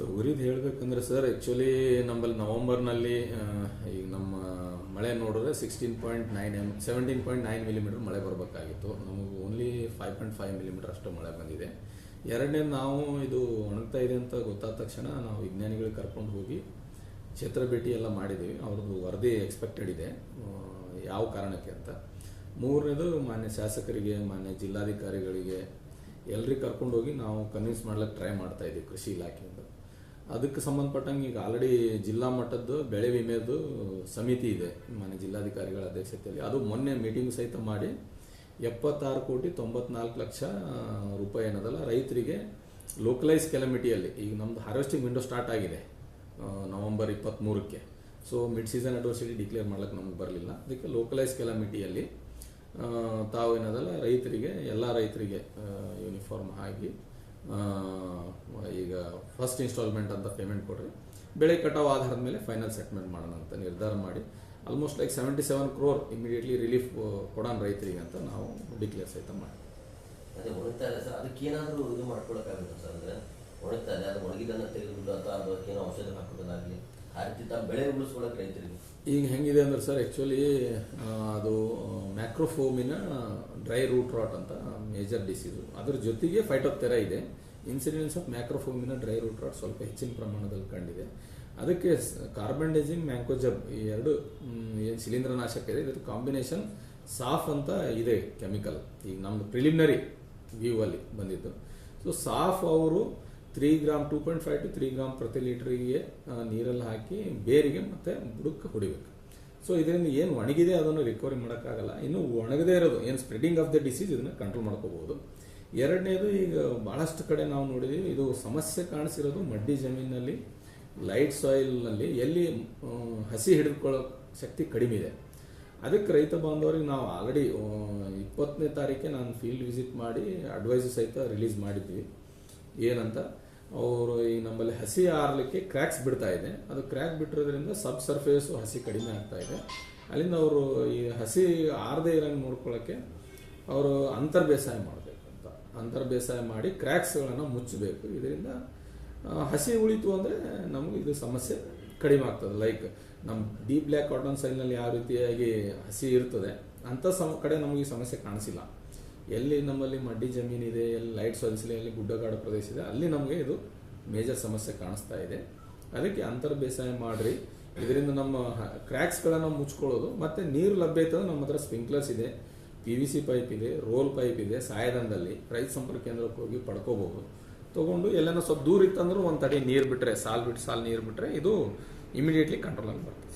ತೊಗರಿದು ಹೇಳಬೇಕಂದ್ರೆ sir actually ನಮ್ಮಲ್ಲಿ ನವಂಬರ್ನಲ್ಲಿ ಈಗ ನಮ್ಮ ಮಳೆ ನೋಡಿದ್ರೆ ಸಿಕ್ಸ್ಟೀನ್ ಪಾಯಿಂಟ್ ನೈನ್ ಎಂ ಸೆವೆಂಟೀನ್ ಪಾಯಿಂಟ್ ನೈನ್ ಮಿಲಿಮೀಟ್ರ್ ಮಳೆ ಬರಬೇಕಾಗಿತ್ತು. ನಮಗೆ only five point five millimetre ಅಷ್ಟು ಮಳೆ ಬಂದಿದೆ. ಎರಡನೇ ನಾವು ಇದು ಒಣಗ್ತಾ ಇದೆ ಅಂತ ಗೊತ್ತಾದ ತಕ್ಷಣ ನಾವು ವಿಜ್ಞಾನಿಗಳಿಗೆ ಕರ್ಕೊಂಡು ಹೋಗಿ ಕ್ಷೇತ್ರ ಭೇಟಿ ಎಲ್ಲ ಮಾಡಿದ್ದೀವಿ. ಅವ್ರದ್ದು ವರದಿ ಎಕ್ಸ್ಪೆಕ್ಟೆಡ್ ಇದೆ. ಯಾವ ಕಾರಣಕ್ಕೆ ಅಂತ. ಮೂರನೇದು ಮಾನ್ಯ ಶಾಸಕರಿಗೆ, ಮಾನ್ಯ ಜಿಲ್ಲಾಧಿಕಾರಿಗಳಿಗೆ ಎಲ್ರಿಗೆ ಕರ್ಕೊಂಡೋಗಿ ನಾವು ಕನ್ವಿನ್ಸ್ ಮಾಡ್ಲಿಕ್ಕೆ ಟ್ರೈ ಮಾಡ್ತಾ ಇದ್ದೀವಿ ಕೃಷಿ ಇಲಾಖೆಯಿಂದ. ಅದಕ್ಕೆ ಸಂಬಂಧಪಟ್ಟಂಗೆ ಈಗ ಆಲ್ರೆಡಿ ಜಿಲ್ಲಾ ಮಟ್ಟದ್ದು ಬೆಳೆ ವಿಮೆದು ಸಮಿತಿ ಇದೆ. ಮನೆ ಜಿಲ್ಲಾಧಿಕಾರಿಗಳ ಅಧ್ಯಕ್ಷತೆಯಲ್ಲಿ. ಅದು ಮೊನ್ನೆ ಮೀಟಿಂಗ್ ಸಹಿತ ಮಾಡಿ ಎಪ್ಪತ್ತಾರು ಕೋಟಿ ತೊಂಬತ್ನಾಲ್ಕು ಲಕ್ಷ ರೂಪಾಯಿ ಏನದಲ್ಲ, ರೈತರಿಗೆ ಲೋಕಲೈಸ್ ಕೆಲಮಿಟಿಯಲ್ಲಿ ಈಗ ನಮ್ದು ಹಾರ್ವೆಸ್ಟಿಂಗ್ ವಿಂಡೋ ಸ್ಟಾರ್ಟ್ ಆಗಿದೆ November ಇಪ್ಪತ್ತ್ಮೂರಕ್ಕೆ so mid season adversity declare ಮಾಡ್ಲಿಕ್ಕೆ ನಮ್ಗೆ ಬರಲಿಲ್ಲ. ಅದಕ್ಕೆ ಲೋಕಲೈಸ್ ಕೆಲಮಿಟಿಯಲ್ಲಿ ತಾವು ಏನದಲ್ಲ, ರೈತರಿಗೆ, ಎಲ್ಲ ರೈತರಿಗೆ ಯೂನಿಫಾರ್ಮ್ ಆಗಿ ಈಗ ಫಸ್ಟ್ ಇನ್ಸ್ಟಾಲ್ಮೆಂಟ್ ಅಂತ ಪೇಮೆಂಟ್ ಕೊಡ್ರಿ. ಬೆಳೆ ಕಟಾವು ಆಧಾರದ ಮೇಲೆ ಫೈನಲ್ ಸೆಟ್ಮೆಂಟ್ ಮಾಡೋಣ ಅಂತ ನಿರ್ಧಾರ ಮಾಡಿ. Almost like seventy seven crore immediately relief ಕೊಡೋಣ ರೈತರಿಗೆ ಅಂತ ನಾವು ಡಿಕ್ಲೇರ್ ಸಹಿತ ಮಾಡಿ. ಅದೇ ಒಣಗ್ತಾ ಇದೆ ಸರ್. ಅದಕ್ಕೆ ಏನಾದರೂ ಇದು ಮಾಡ್ಕೊಳಕ್ಕಾಗುತ್ತೆ ಸರ್ ಅಂದರೆ? ಒಣಗ್ತಾ ಇದೆ. ಅದು ಒಣಗಿದನ್ನ ತೆಗೆದುಬಿಟ್ಟು ಅಥವಾ ಅದಕ್ಕೇನೋ ಔಷಧ ಹಾಕೋದಾಗಲಿ ಬೆಳೆ ಈಗ ಹೆಂಗಿದೆ ಅಂದ್ರೆ ಸರ್ ಆ್ಯಕ್ಚುಲಿ ಅದು ಮ್ಯಾಕ್ರೋಫೋಮಿನ ಡ್ರೈ ರೂಟ್ ರಾಟ್ ಅಂತ ಮೇಜರ್ ಡಿಸೀಸು ಅದ್ರ ಜೊತೆಗೆ ಫೈಟೋಥೆರಾ ಇದೆ. Incidence of Macrophomina dry root rot ಸ್ವಲ್ಪ ಹೆಚ್ಚಿನ ಪ್ರಮಾಣದಲ್ಲಿ ಕಂಡಿದೆ. ಅದಕ್ಕೆ ಕಾರ್ಬನ್ಡೈಸಿಂಗ್ ಮ್ಯಾಂಕೋಜಬ್ ಈ ಎರಡು ಏನು ಶಿಲೀಂಧ್ರನಾಶಕ ಇದೆ. ಇದ್ರ ಕಾಂಬಿನೇಷನ್ ಸಾಫ್ ಅಂತ ಇದೆ ಕೆಮಿಕಲ್ ಈಗ ನಮ್ದು ಪ್ರಿಲಿಮಿನರಿ ವ್ಯೂ ಅಲ್ಲಿ ಬಂದಿದ್ದು. ಸೊ ಸಾಫ್ ಅವರು three gram two point five to three gram ಪ್ರತಿ ಲೀಟ್ರಿಗೆ ನೀರಲ್ಲಿ ಹಾಕಿ ಬೇರಿಗೆ ಮತ್ತೆ ಬುಡಕ್ಕೆ ಹೊಡಿಬೇಕು. ಸೊ ಇದರಿಂದ ಏನು ಒಣಗಿದೆ ಅದನ್ನು ರಿಕವರಿ ಮಾಡೋಕ್ಕಾಗಲ್ಲ. ಇನ್ನು ಒಣಗದೇ ಇರೋದು, ಏನು ಸ್ಪ್ರೆಡಿಂಗ್ ಆಫ್ ದ ಡಿಸೀಸ್ ಇದನ್ನು ಕಂಟ್ರೋಲ್ ಮಾಡ್ಕೋಬಹುದು. ಎರಡನೇದು ಈಗ ಭಾಳಷ್ಟು ಕಡೆ ನಾವು ನೋಡಿದೀವಿ, ಇದು ಸಮಸ್ಯೆ ಕಾಣಿಸಿರೋದು ಮಡ್ಡಿ ಜಮೀನಲ್ಲಿ ಲೈಟ್ ಸಾಯಿಲ್ನಲ್ಲಿ ಎಲ್ಲಿ ಹಸಿ ಹಿಡಿದುಕೊಳ್ಳೋ ಶಕ್ತಿ ಕಡಿಮೆ ಇದೆ. ಅದಕ್ಕೆ ರೈತ ಬಾಂಧವರಿಗೆ ನಾವು ಆಲ್ರೆಡಿ ಇಪ್ಪತ್ತನೇ ತಾರೀಕೆ ನಾನು ಫೀಲ್ಡ್ ವಿಸಿಟ್ ಮಾಡಿ ಅಡ್ವೈಸ್ ಸಹಿತ ರಿಲೀಸ್ ಮಾಡಿದ್ವಿ. ಏನಂತ ಅವರು ಈ ನಮ್ಮಲ್ಲಿ ಹಸಿ ಆರಲಿಕ್ಕೆ ಕ್ರ್ಯಾಕ್ಸ್ ಬಿಡ್ತಾ ಇದೆ. ಅದು ಕ್ರ್ಯಾಕ್ ಬಿಟ್ಟಿರೋದ್ರಿಂದ ಸಬ್ ಸರ್ಫೇಸು ಹಸಿ ಕಡಿಮೆ ಆಗ್ತಾ ಇದೆ. ಅಲ್ಲಿಂದ ಅವರು ಈ ಹಸಿ ಆರದೇ ಇರೋಂಗೆ ನೋಡ್ಕೊಳ್ಳೋಕ್ಕೆ ಅವರು ಅಂತರ್ ಬೇಸಾಯ ಮಾಡಬೇಕು ಅಂತ. ಅಂತರ್ ಬೇಸಾಯ ಮಾಡಿ ಕ್ರ್ಯಾಕ್ಸ್ಗಳನ್ನು ಮುಚ್ಚಬೇಕು. ಇದರಿಂದ ಹಸಿ ಉಳಿತು ಅಂದರೆ ನಮಗೆ ಇದು ಸಮಸ್ಯೆ ಕಡಿಮೆ ಆಗ್ತದೆ. ಲೈಕ್ ನಮ್ಮ ಡೀಪ್ ಬ್ಲ್ಯಾಕ್ ಕಾಟನ್ ಸೈಲ್ನಲ್ಲಿ ಯಾವ ರೀತಿಯಾಗಿ ಹಸಿ ಇರ್ತದೆ ಅಂಥ ಸಮ ಕಡೆ ನಮಗೆ ಈ ಸಮಸ್ಯೆ ಕಾಣಿಸಿಲ್ಲ. ಎಲ್ಲಿ ನಮ್ಮಲ್ಲಿ ಮಡ್ಡಿ ಜಮೀನಿದೆ ಎಲ್ಲಿ ಲೈಟ್ ಸೊಲ್ಸಿಲ್ಲ ಎಲ್ಲಿ ಗುಡ್ಡಗಾಡು ಪ್ರದೇಶ ಇದೆ, ಅಲ್ಲಿ ನಮಗೆ ಇದು ಮೇಜರ್ ಸಮಸ್ಯೆ ಕಾಣಿಸ್ತಾ ಇದೆ. ಅದಕ್ಕೆ ಅಂತರ್ ಬೇಸಾಯ ಮಾಡಿರಿ. ಇದರಿಂದ ನಮ್ಮ ಕ್ರ್ಯಾಕ್ಸ್ಗಳನ್ನು ಮುಚ್ಕೊಳ್ಳೋದು, ಮತ್ತೆ ನೀರು ಲಭ್ಯ ಇತ್ತು ನಮ್ಮ ಹತ್ರ ಸ್ಪ್ರಿಂಕ್ಲರ್ಸ್ ಇದೆ ಪಿ ವಿ ಸಿ ಪೈಪ್ ಇದೆ ರೋಲ್ ಪೈಪ್ ಇದೆ, ಸಾಯದಂದಲ್ಲಿ ರೈತ ಸಂಪರ್ಕ ಕೇಂದ್ರಕ್ಕೆ ಹೋಗಿ ಪಡ್ಕೋಬಹುದು. ತಗೊಂಡು ಎಲ್ಲನೂ ಸ್ವಲ್ಪ ದೂರ ಇತ್ತಂದ್ರೂ ಒಂದು ತಡಿ ನೀರು ಬಿಟ್ರೆ, ಸಾಲ್ ಬಿಟ್ಟು ಸಾಲ್ ನೀರು ಬಿಟ್ರೆ ಇದು ಇಮಿಡಿಯೇಟ್ಲಿ ಕಂಟ್ರೋಲ್ ಬರ್ತದೆ.